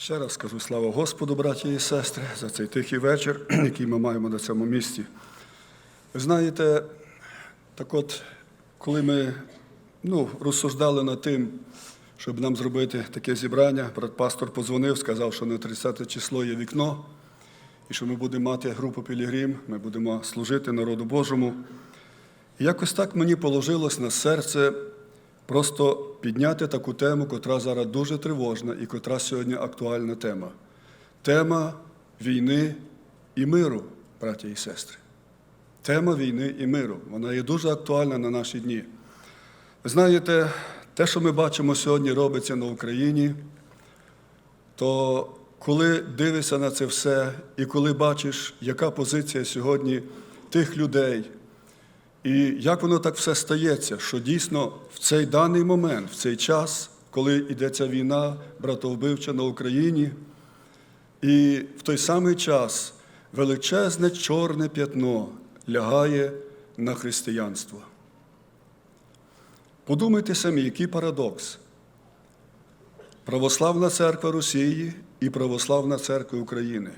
Ще раз скажу слава Господу, браті і сестри, за цей тихий вечір, який ми маємо на цьому місці. Ви знаєте, так от, коли ми ну, розсуждали над тим, щоб нам зробити таке зібрання, брат пастор позвонив, сказав, що на 30 число є вікно, і що ми будемо мати групу Пілігрім, ми будемо служити народу Божому. І якось так мені положилось на серце просто підняти таку тему, котра зараз дуже тривожна і котра сьогодні актуальна тема. Тема війни і миру, браті і сестри. Тема війни і миру. Вона є дуже актуальна на наші дні. Ви знаєте, те, що ми бачимо сьогодні, робиться на Україні, то коли дивишся на це все, і коли бачиш, яка позиція сьогодні тих людей, і як воно так все стається, що дійсно в цей даний момент, в цей час, коли йдеться війна братовбивча на Україні, і в той самий час величезне чорне п'ятно лягає на християнство. Подумайте самі, який парадокс. Православна церква Росії і Православна церква України.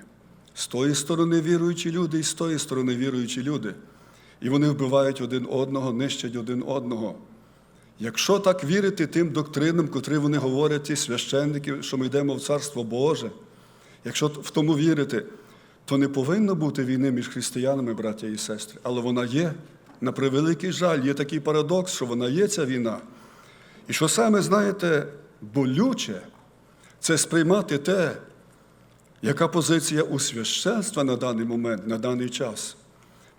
З тої сторони віруючі люди, і з тої сторони віруючі люди. І вони вбивають один одного, нищать один одного. Якщо так вірити тим доктринам, котрі вони говорять, ці священники, що ми йдемо в Царство Боже, якщо в тому вірити, то не повинно бути війни між християнами, браття і сестри. Але вона є. На превеликий жаль, є такий парадокс, що вона є ця війна. І що саме, знаєте, болюче, це сприймати те, яка позиція у священства на даний момент, на даний час.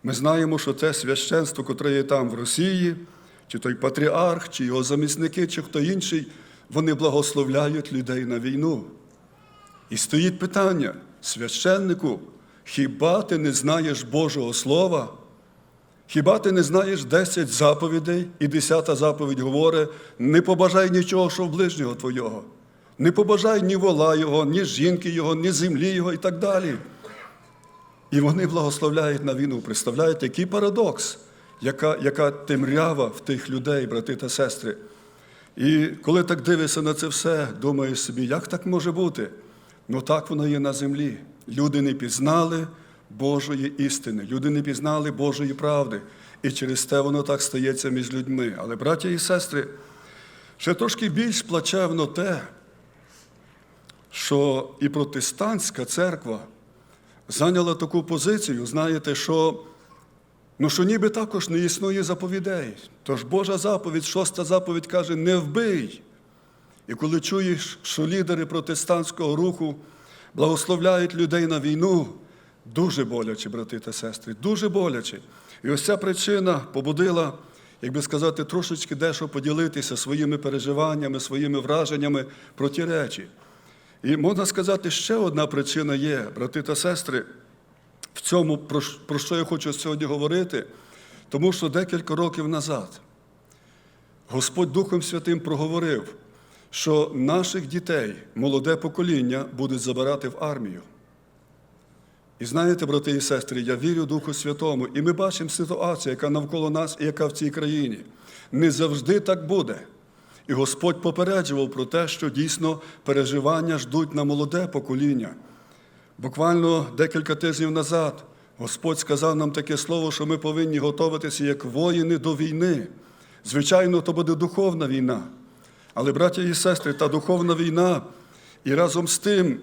Ми знаємо, що те священство, котре є там в Росії, чи той патріарх, чи його замісники, чи хто інший, вони благословляють людей на війну. І стоїть питання, священнику, хіба ти не знаєш Божого Слова? Хіба ти не знаєш 10 заповідей, і 10 заповідь говорить, не побажай нічого, що в ближнього твого. Не побажай ні вола його, ні жінки його, ні землі його і так далі. І вони благословляють на війну. Представляєте, який парадокс, яка, яка темрява в тих людей, брати та сестри. І коли так дивишся на це все, думаєш собі, як так може бути? Ну так воно є на землі. Люди не пізнали Божої істини, люди не пізнали Божої правди. І через те воно так стається між людьми. Але, браття і сестри, ще трошки більш плачевно те, що і протестантська церква зайняла таку позицію, знаєте, що ну, що ніби також не існує заповідей. Тож Божа заповідь, шоста заповідь каже, не вбий. І коли чуєш, що лідери протестантського руху благословляють людей на війну, дуже боляче, брати та сестри, дуже боляче. І ось ця причина побудила, як би сказати, трошечки дещо поділитися своїми переживаннями, своїми враженнями про ті речі. І можна сказати, ще одна причина є, брати та сестри, в цьому, про що я хочу сьогодні говорити, тому що декілька років назад Господь Духом Святим проговорив, що наших дітей, молоде покоління, будуть забирати в армію. І знаєте, брати і сестри, я вірю Духу Святому, і ми бачимо ситуацію, яка навколо нас і яка в цій країні. Не завжди так буде. І Господь попереджував про те, що дійсно переживання ждуть на молоде покоління. Буквально декілька тижнів назад Господь сказав нам таке слово, що ми повинні готуватися як воїни до війни. Звичайно, то буде духовна війна. Але, браття і сестри, та духовна війна і разом з тим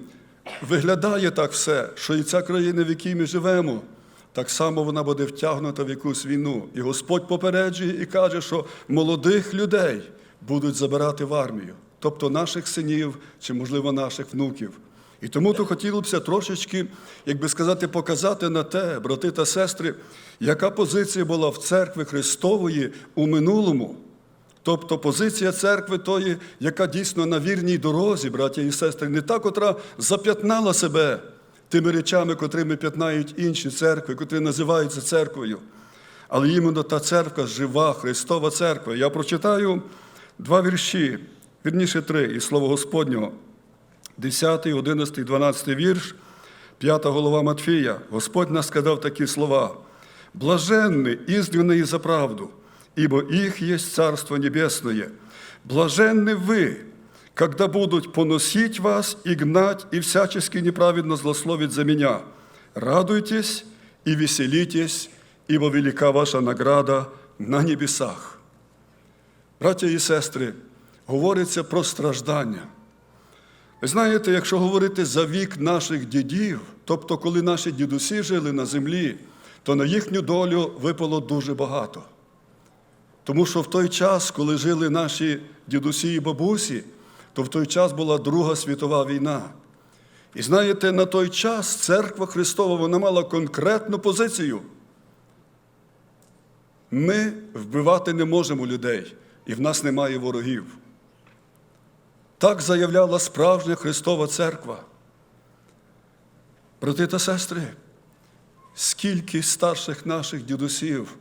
виглядає так все, що і ця країна, в якій ми живемо, так само вона буде втягнута в якусь війну. І Господь попереджує і каже, що молодих людей будуть забирати в армію, тобто наших синів чи, можливо, наших внуків. І тому то хотілося трошечки, як би сказати, показати на те, брати та сестри, яка позиція була в церкві Христової у минулому. Тобто позиція церкви тої, яка дійсно на вірній дорозі, браття і сестри, не та, котра зап'ятнала себе тими речами, котрими п'ятнають інші церкви, котрі називаються церквою. Але іменно та церква жива, Христова церква. Я прочитаю два вірші, вірніше три, із Слова Господнього. 10, 11, 12 вірш, 5 голова Матфія. Господь нас сказав такі слова. Блаженны изгнанные за правду, ибо их есть Царство Небесное. Блаженны вы, когда будут поносить вас и гнать, и всячески неправедно злословить за меня. Радуйтесь и веселитесь, ибо велика ваша награда на небесах. Браття і сестри, говориться про страждання. Ви знаєте, якщо говорити за вік наших дідів, тобто коли наші дідусі жили на землі, то на їхню долю випало дуже багато. Тому що в той час, коли жили наші дідусі і бабусі, то в той час була Друга світова війна. І знаєте, на той час церква Христова вона мала конкретну позицію. Ми вбивати не можемо людей, і в нас немає ворогів. Так заявляла справжня Христова церква. Брати та сестри, скільки старших наших дідусів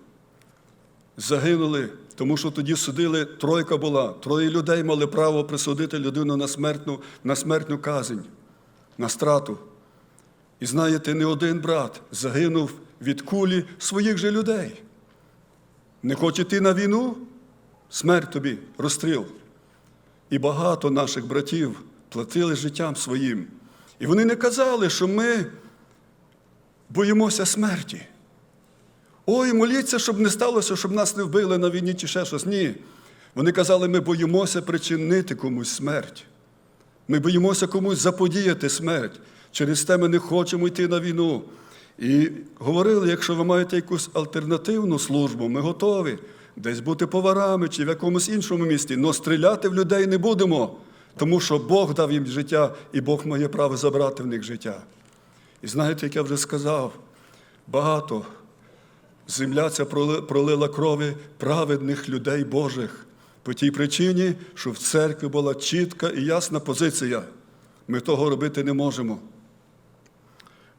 загинули, тому що тоді судили, тройка була, троє людей мали право присудити людину на смертну, на смертну казнь, на страту. І знаєте, не один брат загинув від кулі своїх же людей. Не хоче йти на війну? Смерть тобі, розстріл. І багато наших братів платили життям своїм. І вони не казали, що ми боїмося смерті. Ой, моліться, щоб не сталося, щоб нас не вбили на війні чи ще щось. Ні. Вони казали, ми боїмося причинити комусь смерть. Ми боїмося комусь заподіяти смерть. Через те ми не хочемо йти на війну. І говорили, якщо ви маєте якусь альтернативну службу, ми готові десь бути поварами чи в якомусь іншому місті, але стріляти в людей не будемо, тому що Бог дав їм життя, і Бог має право забрати в них життя. І знаєте, як я вже сказав, багато земля ця пролила крові праведних людей Божих по тій причині, що в церкві була чітка і ясна позиція. Ми того робити не можемо.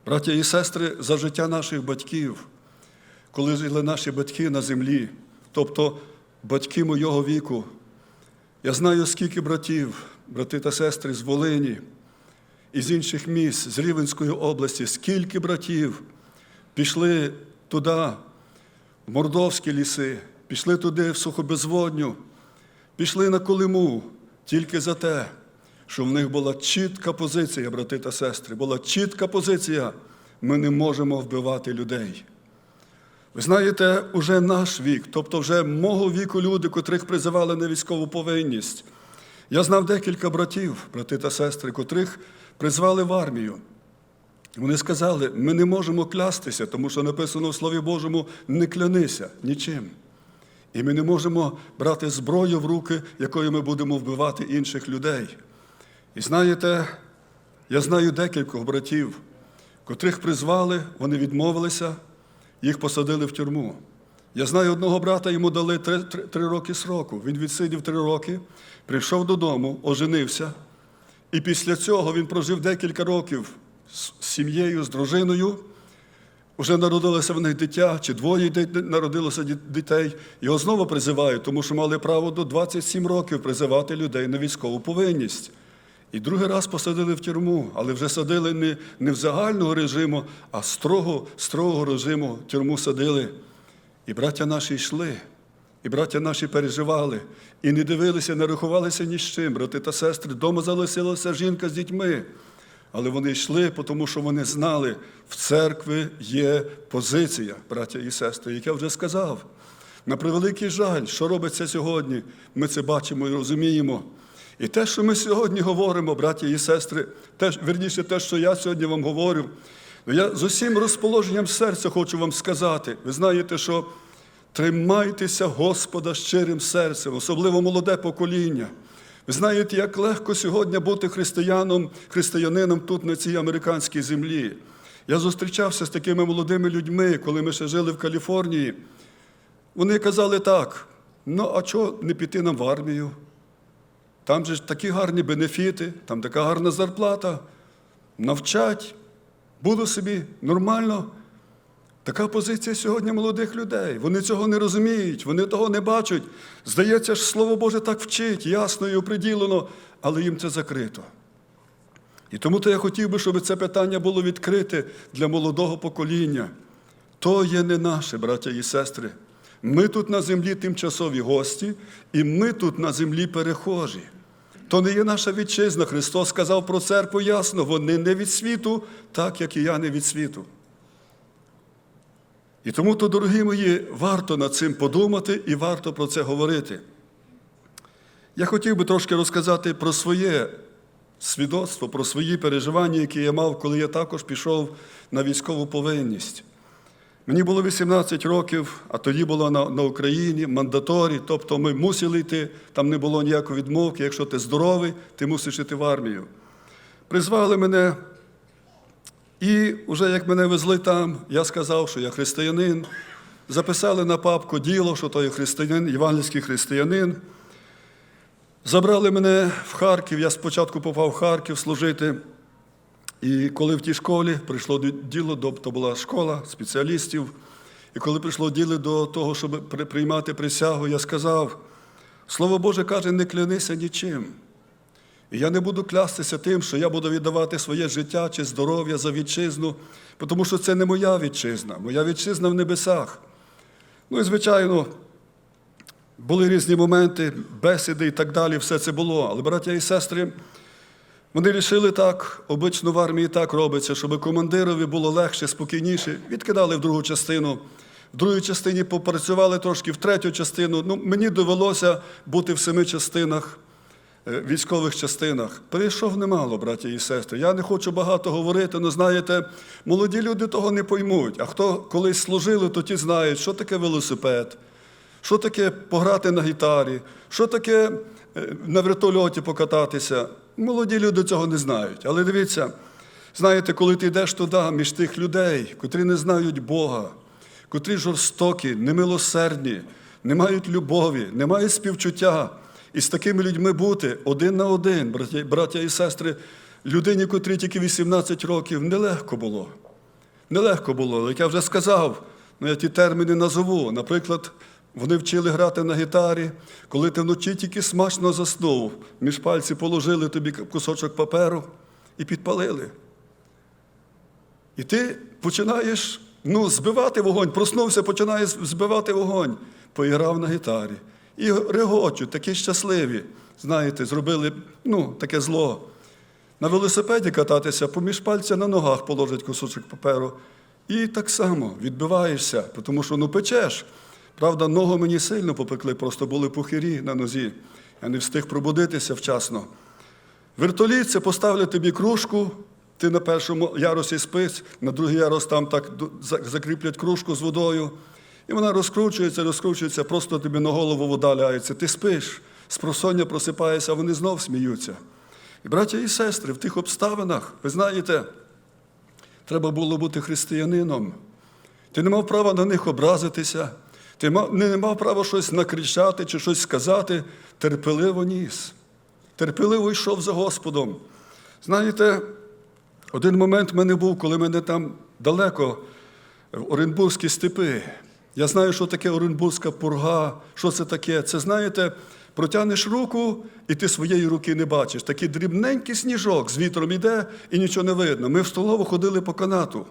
Браття і сестри, за життя наших батьків, коли жили наші батьки на землі, тобто батьки мого віку, я знаю, скільки братів, брати та сестри з Волині, із інших міст, з Рівенської області, скільки братів пішли туди, в Мордовські ліси, пішли туди, в Сухобезводню, пішли на Колиму тільки за те, що в них була чітка позиція, брати та сестри, була чітка позиція. Ми не можемо вбивати людей. Ви знаєте, уже наш вік, тобто вже мого віку люди, котрих призивали на військову повинність. Я знав декілька братів, брати та сестри, котрих призвали в армію. Вони сказали, ми не можемо клястися, тому що написано в Слові Божому не клянися нічим. І ми не можемо брати зброю в руки, якою ми будемо вбивати інших людей. І знаєте, я знаю декількох братів, котрих призвали, вони відмовилися, їх посадили в тюрму. Я знаю одного брата, йому дали три, три, три роки сроку. Він відсидів три роки, прийшов додому, оженився. І після цього він прожив декілька років з сім'єю, з дружиною. Уже народилося в них дитя, чи двоє народилося дітей. Його знову призивають, тому що мали право до 27 років призивати людей на військову повинність. І другий раз посадили в тюрму, але вже садили не, не в загального режиму, а строго, строгого режиму тюрму садили. І браття наші йшли, і браття наші переживали, і не дивилися, не рахувалися ні з чим. Брати та сестри, вдома залишилася жінка з дітьми. Але вони йшли, тому що вони знали, в церкві є позиція, браття і сестри, як я вже сказав. На превеликий жаль, що робиться сьогодні, ми це бачимо і розуміємо. І те, що ми сьогодні говоримо, браття і сестри, те, верніше, те, що я сьогодні вам говорю, ну, я з усім розположенням серця хочу вам сказати. Ви знаєте, що тримайтеся Господа щирим серцем, особливо молоде покоління. Ви знаєте, як легко сьогодні бути християном, християнином тут, на цій американській землі. Я зустрічався з такими молодими людьми, коли ми ще жили в Каліфорнії. Вони казали так: ну, а чого не піти нам в армію? Там же ж такі гарні бенефіти, там така гарна зарплата. Навчать, було собі нормально. Така позиція сьогодні молодих людей. Вони цього не розуміють, вони того не бачать. Здається ж, Слово Боже так вчить, ясно і оприділено, але їм це закрито. І тому то я хотів би, щоб це питання було відкрите для молодого покоління. То є не наше, браття і сестри. Ми тут на землі тимчасові гості, і ми тут на землі перехожі. То не є наша вітчизна. Христос сказав про церкву ясно, вони не від світу, так як і я не від світу. І тому, то, дорогі мої, варто над цим подумати і варто про це говорити. Я хотів би трошки розказати про своє свідоцтво, про свої переживання, які я мав, коли я також пішов на військову повинність. Мені було 18 років, а тоді було на, на Україні мандаторі, тобто ми мусили йти, там не було ніякої відмовки. Якщо ти здоровий, ти мусиш йти в армію. Призвали мене, і вже як мене везли там, я сказав, що я християнин. Записали на папку діло, що то є християнин, євангельський християнин. Забрали мене в Харків. Я спочатку попав в Харків служити. І коли в тій школі прийшло діло, тобто була школа спеціалістів, і коли прийшло діло до того, щоб приймати присягу, я сказав: Слово Боже каже, не клянися нічим. І я не буду клястися тим, що я буду віддавати своє життя чи здоров'я за вітчизну, тому що це не моя вітчизна, моя вітчизна в небесах. Ну і звичайно, були різні моменти, бесіди і так далі, все це було. Але, браття і сестри, вони рішили так, обично в армії так робиться, щоб командирові було легше, спокійніше. Відкидали в другу частину. В другій частині попрацювали трошки, в третю частину. Ну, мені довелося бути в семи частинах, е, військових частинах. Перейшов немало, браті і сестри. Я не хочу багато говорити, але знаєте, молоді люди того не поймуть. А хто колись служили, то ті знають, що таке велосипед. Що таке пограти на гітарі? Що таке е, на вертольоті покататися? Молоді люди цього не знають. Але дивіться, знаєте, коли ти йдеш туди, між тих людей, котрі не знають Бога, котрі жорстокі, немилосердні, не мають любові, не мають співчуття. І з такими людьми бути один на один, браття, і сестри, людині, котрій тільки 18 років, нелегко було. Нелегко було, як я вже сказав, ну я ті терміни назову. Наприклад, вони вчили грати на гітарі, коли ти вночі тільки смачно заснув, між пальці положили тобі кусочок паперу і підпалили. І ти починаєш ну, збивати вогонь, проснувся, починаєш збивати вогонь. Поіграв на гітарі. І регочуть, такі щасливі. Знаєте, зробили ну, таке зло. На велосипеді кататися, поміж пальця на ногах положить кусочок паперу. І так само відбиваєшся, тому що ну печеш. Правда, ногу мені сильно попекли, просто були пухирі на нозі. Я не встиг пробудитися вчасно. Вертоліт це поставлять тобі кружку, ти на першому ярусі спиш, на другий ярус там так закріплять кружку з водою. І вона розкручується, розкручується, просто тобі на голову вода ляється. Ти спиш, з просоння просипаєшся, а вони знов сміються. І браття і сестри, в тих обставинах, ви знаєте, треба було бути християнином. Ти не мав права на них образитися, ти не мав права щось накричати чи щось сказати, терпеливо ніс. Терпеливо йшов за Господом. Знаєте, один момент в мене був, коли мене там далеко, в Оренбурзькі степи. Я знаю, що таке Оренбурзька пурга, що це таке. Це, знаєте, протягнеш руку, і ти своєї руки не бачиш. Такий дрібненький сніжок з вітром іде і нічого не видно. Ми в столову ходили по канату.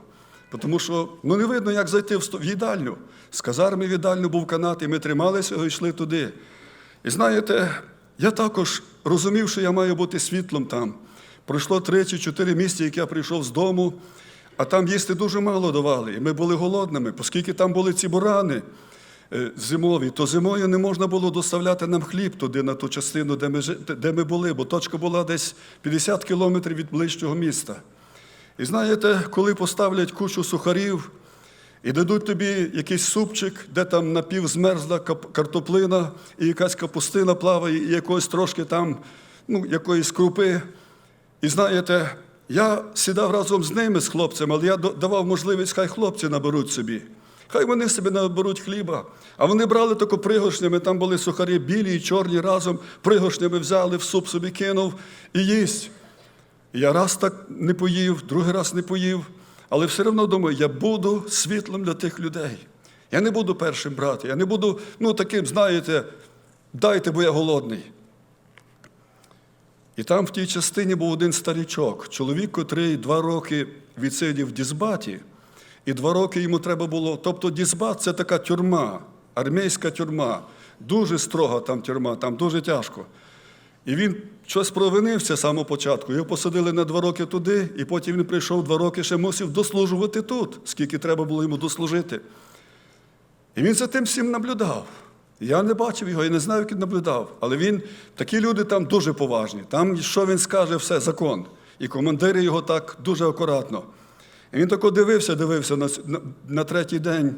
Тому що ну, не видно, як зайти в їдальню. З казарми в їдальню був канат, і ми трималися його і йшли туди. І знаєте, я також розумів, що я маю бути світлом там. Пройшло три чи чотири місяці, як я прийшов з дому, а там їсти дуже мало давали. І ми були голодними, оскільки там були ці бурани е, зимові, то зимою не можна було доставляти нам хліб туди, на ту частину, де ми, де ми були, бо точка була десь 50 кілометрів від ближчого міста. І знаєте, коли поставлять кучу сухарів і дадуть тобі якийсь супчик, де там напівзмерзла картоплина і якась капустина плаває, і якось трошки там, ну, якоїсь крупи. І знаєте, я сідав разом з ними, з хлопцями, але я давав можливість, хай хлопці наберуть собі. Хай вони собі наберуть хліба. А вони брали таку пригоршнями, там були сухарі білі і чорні разом, пригоршнями взяли, в суп собі кинув і їсть. І Я раз так не поїв, другий раз не поїв, але все одно думаю, я буду світлом для тих людей. Я не буду першим брати, я не буду, ну, таким, знаєте, дайте, бо я голодний. І там в тій частині був один старічок, чоловік, котрий два роки відсидів в Дізбаті, і два роки йому треба було. Тобто Дізбат це така тюрма, армійська тюрма, дуже строга там тюрма, там дуже тяжко. І він щось провинився з самого початку. Його посадили на два роки туди, і потім він прийшов два роки, ще мусив дослужувати тут, скільки треба було йому дослужити. І він за тим всім наблюдав. Я не бачив його, я не знаю, як він наблюдав. Але він, такі люди там дуже поважні. Там, що він скаже, все закон. І командири його так дуже акуратно. І він тако дивився, дивився на, на, на третій день,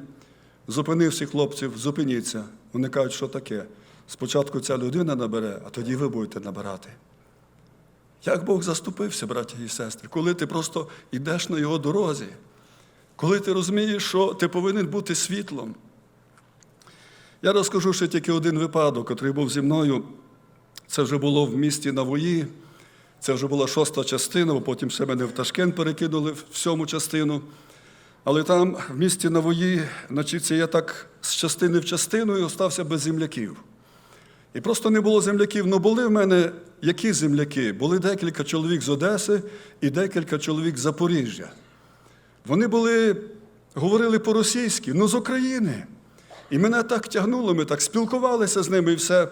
зупинив всіх хлопців, зупиніться. Вони кажуть, що таке. Спочатку ця людина набере, а тоді ви будете набирати. Як Бог заступився, браті і сестри, коли ти просто йдеш на його дорозі, коли ти розумієш, що ти повинен бути світлом. Я розкажу ще тільки один випадок, який був зі мною. Це вже було в місті Навої. Це вже була шоста частина, бо потім ще мене в Ташкент перекинули в сьому частину. Але там, в місті Навої, значить, я так з частини в частину і остався без земляків. І просто не було земляків. Ну були в мене які земляки? Були декілька чоловік з Одеси і декілька чоловік з Запоріжжя. Вони були, говорили по-російськи, ну з України. І мене так тягнуло, ми так спілкувалися з ними і все.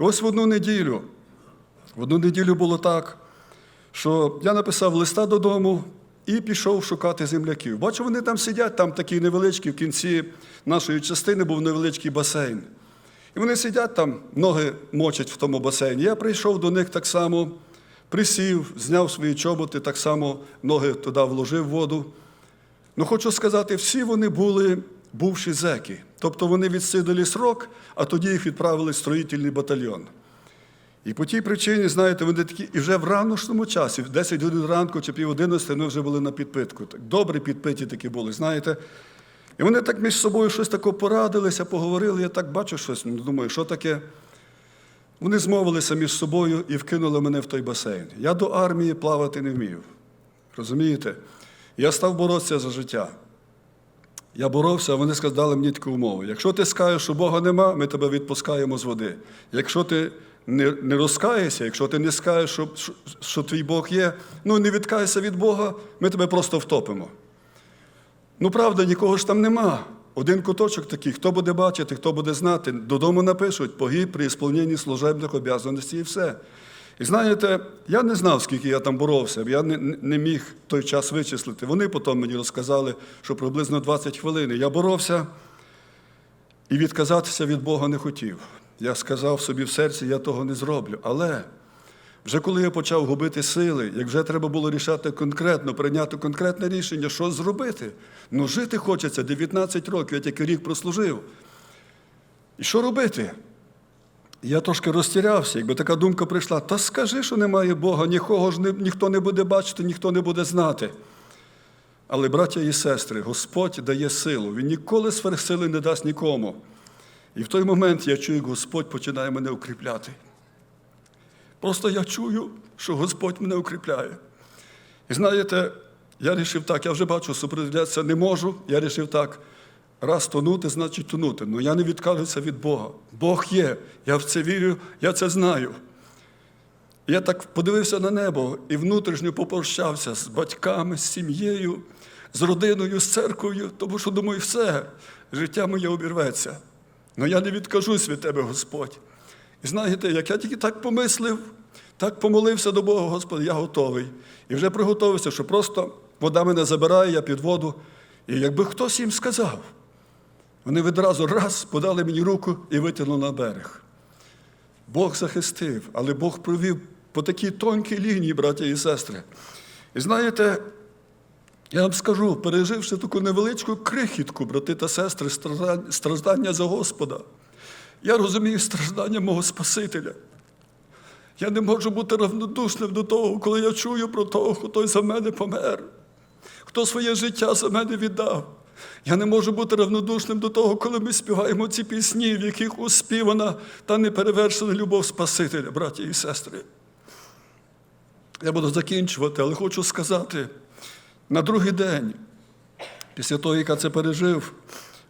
І ось в одну неділю. В одну неділю було так, що я написав листа додому і пішов шукати земляків. Бачу, вони там сидять, там такі невеличкі в кінці нашої частини був невеличкий басейн. І вони сидять там, ноги мочать в тому басейні. Я прийшов до них так само, присів, зняв свої чоботи, так само ноги туди вложив воду. Ну, хочу сказати, всі вони були бувші зеки. Тобто вони відсидили срок, а тоді їх відправили в строїтельний батальйон. І по тій причині, знаєте, вони такі, і вже в ранішньому часі, в 10 годин ранку чи пів 11, вони вже були на підпитку. Так, добре підпиті такі були, знаєте. І вони так між собою щось таке порадилися, поговорили. Я так бачу щось, ну, думаю, що таке. Вони змовилися між собою і вкинули мене в той басейн. Я до армії плавати не вмів. Розумієте? Я став боротися за життя. Я боровся, а вони сказали мені таку умову. Якщо ти скажеш, що Бога нема, ми тебе відпускаємо з води. Якщо ти не, не розкаєшся, якщо ти не скажеш, що, що, що твій Бог є, ну не відкаєшся від Бога, ми тебе просто втопимо. Ну, правда, нікого ж там нема. Один куточок такий, хто буде бачити, хто буде знати, додому напишуть, погиб при ісполненні служебних обов'язаностей і все. І знаєте, я не знав, скільки я там боровся, я не, не міг той час вичислити. Вони потім мені розказали, що приблизно 20 хвилин. Я боровся і відказатися від Бога не хотів. Я сказав собі в серці, я того не зроблю. Але вже коли я почав губити сили, як вже треба було рішати конкретно, прийняти конкретне рішення, що зробити. Ну, жити хочеться 19 років, я тільки рік прослужив. І що робити? Я трошки розтірявся, якби така думка прийшла, та скажи, що немає Бога, нікого ж не, ніхто не буде бачити, ніхто не буде знати. Але, браття і сестри, Господь дає силу, Він ніколи сверхсили не дасть нікому. І в той момент я чую, як Господь починає мене укріпляти. Просто я чую, що Господь мене укріпляє. І знаєте, я вирішив так, я вже бачу, супротивлятися не можу. Я вирішив так. Раз тонути, значить тонути. Ну я не відкажуся від Бога. Бог є, я в це вірю, я це знаю. Я так подивився на небо і внутрішньо попрощався з батьками, з сім'єю, з родиною, з церквою, тому що думаю, все, життя моє обірветься. Ну я не відкажусь від тебе, Господь. І знаєте, як я тільки так помислив, так помолився до Бога, Господи, я готовий. І вже приготовився, що просто вода мене забирає, я під воду. І якби хтось їм сказав, вони відразу раз подали мені руку і витягнули на берег. Бог захистив, але Бог провів по такій тонкій лінії, браття і сестри. І знаєте, я вам скажу, переживши таку невеличку крихітку, брати та сестри, страждання за Господа, я розумію страждання мого Спасителя. Я не можу бути равнодушним до того, коли я чую про того, хто за мене помер, хто своє життя за мене віддав. Я не можу бути равнодушним до того, коли ми співаємо ці пісні, в яких успівана та неперевершена любов Спасителя, браті і сестри. Я буду закінчувати, але хочу сказати, на другий день, після того, як я це пережив,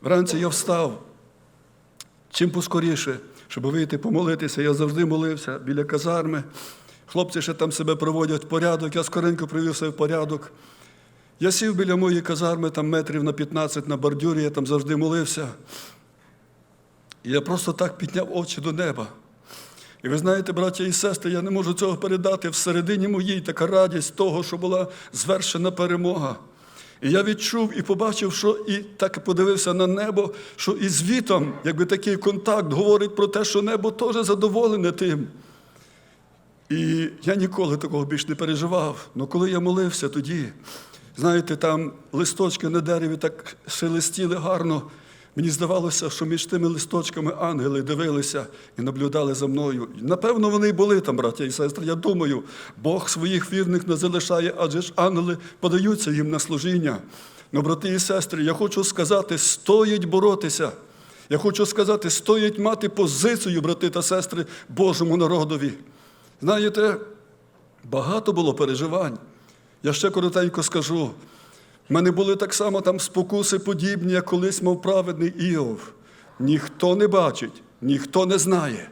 вранці я встав. Чим поскоріше, щоб вийти помолитися, я завжди молився біля казарми. Хлопці ще там себе приводять в порядок, я скоренько привів себе в порядок. Я сів біля моєї казарми, там метрів на 15 на бордюрі, я там завжди молився. І я просто так підняв очі до неба. І ви знаєте, браття і сестри, я не можу цього передати. Всередині моїй така радість того, що була звершена перемога. І я відчув і побачив, що і так подивився на небо, що і звітом, якби такий контакт говорить про те, що небо теж задоволене тим. І я ніколи такого більш не переживав. Але коли я молився тоді, знаєте, там листочки на дереві так шелестіли гарно. Мені здавалося, що між тими листочками ангели дивилися і наблюдали за мною. Напевно, вони й були там, браття і сестри. Я думаю, Бог своїх вірних не залишає, адже ж ангели подаються їм на служіння. Ну, брати і сестри, я хочу сказати, стоїть боротися. Я хочу сказати, стоїть мати позицію, брати та сестри, Божому народові. Знаєте, багато було переживань. Я ще коротенько скажу. В мене були так само там спокуси подібні, як колись мав праведний Іов. Ніхто не бачить, ніхто не знає.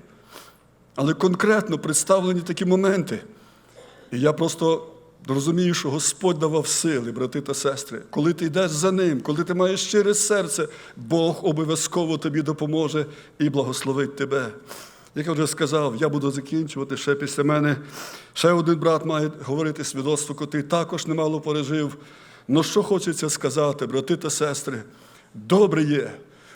Але конкретно представлені такі моменти. І я просто розумію, що Господь давав сили, брати та сестри. Коли ти йдеш за ним, коли ти маєш щире серце, Бог обов'язково тобі допоможе і благословить тебе. Як я вже сказав, я буду закінчувати ще після мене. Ще один брат має говорити свідоцтво, котрий також немало пережив. Ну що хочеться сказати, брати та сестри, добре є,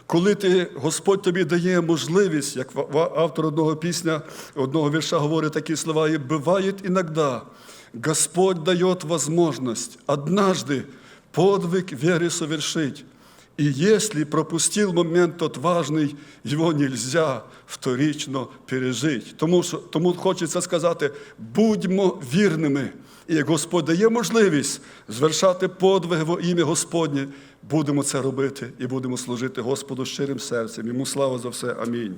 коли ти, Господь тобі дає можливість, як в- в- автор одного пісня, одного вірша говорить такі слова, і буває іногда, Господь дает возможность однажды подвиг веры совершить. И если пропустил момент тот важный, его нельзя вторично пережить. Тому, що, тому хочеться сказати, будьмо вірними. І Господь дає можливість звершати подвиг во ім'я Господнє, будемо це робити і будемо служити Господу щирим серцем. Йому слава за все. Амінь.